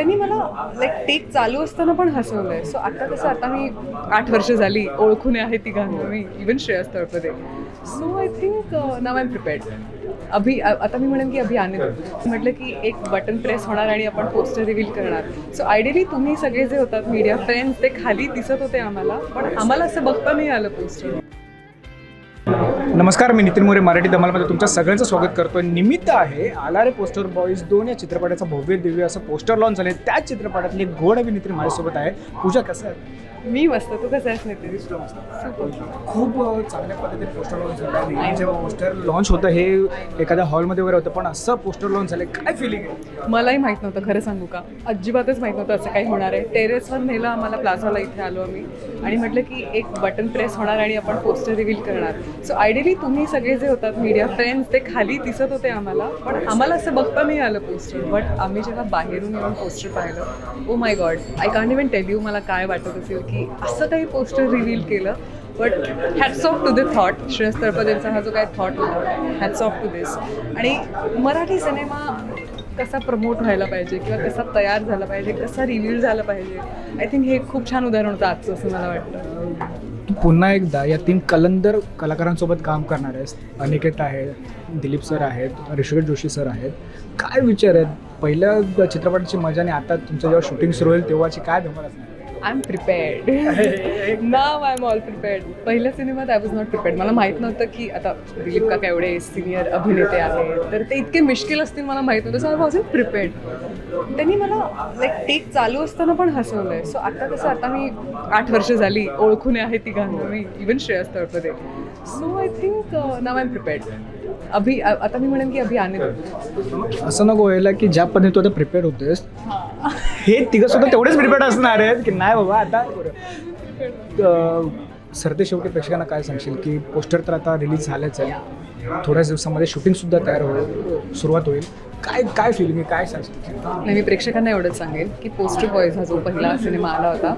त्यांनी मला like take चालू असताना पण हसवलंय. सो आता कसं आता मी आठ वर्ष झाली ओळखून आहे तिघांना मी even Shreyas Talpade. So I think now I am prepared अभि आता मी म्हणेन की अभि आनंद. म्हटलं की एक बटन प्रेस होणार आणि आपण पोस्टर रिव्हील करणार. सो आयडियली तुम्ही सगळे जे होतात मीडिया फ्रेंड्स ते खाली दिसत होते आम्हाला पण आम्हाला असं बघता नाही आलं पोस्टर नमस्कार मी नितीन मोरे मराठी धमालमध्ये तुमच्या सगळ्यांचं स्वागत करतोय. निमित्त आहे आलारे पोस्टर बॉईज दोन या चित्रपटाचं भव्य दिव्य असं पोस्टर लॉन्च झाले त्याच चित्रपटातली एक गोड अभिनेत्री माझ्यासोबत आहे पूजा कसं आहे? मी मस्त. तू कसं आहेस नितीन? खूप चांगल्या पद्धतीने पोस्टर लॉन्च झालं आणि जेव्हा पोस्टर लॉन्च होतं हे एखाद्या हॉलमध्ये वगैरे होतं पण असं पोस्टर लॉन्च झालं काय फिलिंग आहे? मलाही माहीत नव्हतं खरं सांगू का? अजिबातच माहीत नव्हतं असं काही होणार आहे. टेरेसवर नेलं आम्हाला प्लाझाला इथे आलो आम्ही. आणि म्हटलं की एक बटन प्रेस होणार आणि आपण पोस्टर रिव्हील करणार. सो आयडियली तुम्ही सगळे जे होतात मीडिया फ्रेंड्स ते खाली दिसत होते आम्हाला. पण आम्हाला असं बघता नाही आलं पोस्टर बट आम्ही जेव्हा बाहेरून येऊन पोस्टर पाहिलं ओ my God I can't even tell you मला काय वाटत असेल की असं काही पोस्टर रिव्हील केलं. But hats off to the thought Shreyas तळपदेंचा हा जो काय थॉट होता हॅट्स ऑफ टू दिस आणि मराठी सिनेमा कसा प्रमोट व्हायला पाहिजे किंवा कसा तयार झाला पाहिजे कसा रिव्हील झाला पाहिजे आय थिंक हे खूप छान उदाहरण होतं आजचं असं मला वाटतं. पुन्हा एकदा या तीन कलंदर कलाकारांसोबत काम करणार आहेस अनिकेत आहे दिलीप सर आहेत ऋषिकेश जोशी सर आहेत. काय विचार आहेत? पहिल्या चित्रपटाची मजा आणि आता तुमचं जेव्हा शूटिंग सुरू होईल तेव्हाची काय धमाल असणार? I am prepared now I am all prepared पहिल्या सिनेमात आय वॉज नॉट प्रिपेअर्ड मला माहीत नव्हतं की आता दिलीप काका एवढे सिनियर अभिनेते आहेत. तर ते इतके मिश्किल असतील मला माहीत नव्हतं. So I was in prepared त्यांनी मला लाईक टेक चालू असताना पण हसवलंय. सो आता कसं आता मी आठ वर्ष झाली ओळखून आहे तिघांना. मी even Shreyas Talpade. So I think now I am prepared अभि आता मी म्हणेन की अभि दो. असं नको व्हायला की ज्या पद्धतीने तू आता प्रिपेअर होतेस हे. तिघं सुद्धा तेवढेच प्रिपेअर असणार आहेत की नाही बाबा आता सरते शेवटी प्रेक्षकांना काय सांगशील की पोस्टर तर आता रिलीज झालंच आहे. थोड्याच दिवसामध्ये शूटिंगसुद्धा तयार होईल सुरुवात होईल. काय काय फिलिंग आहे काय सांगतो नाही मी प्रेक्षकांना एवढंच सांगेन की पोस्टर बॉयज हा जो पहिला सिनेमा आला होता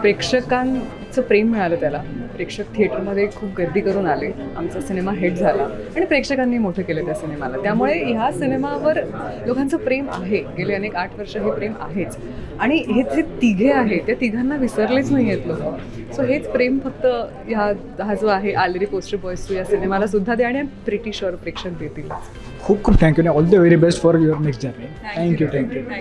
प्रेक्षकांचं प्रेम मिळालं त्याला. प्रेक्षक थिएटरमध्ये खूप गर्दी करून आले. आमचा सिनेमा हिट झाला आणि प्रेक्षकांनी मोठं केलं त्या सिनेमाला. त्यामुळे ह्या सिनेमावर लोकांचं प्रेम आहे. गेले अनेक आठ वर्ष हे प्रेम आहेच. आणि हे जे तिघे आहे त्या तिघांना विसरलेच नाही आहेत लोक. सो हेच प्रेम फक्त ह्या हा जो आहे आलेरी पोस्टर बॉयज टू या सिनेमाला सुद्धा दे आणि प्रिटी शुअर प्रेक्षक देतील. खूप खूप thank you all the very best for your next journey thank you thank you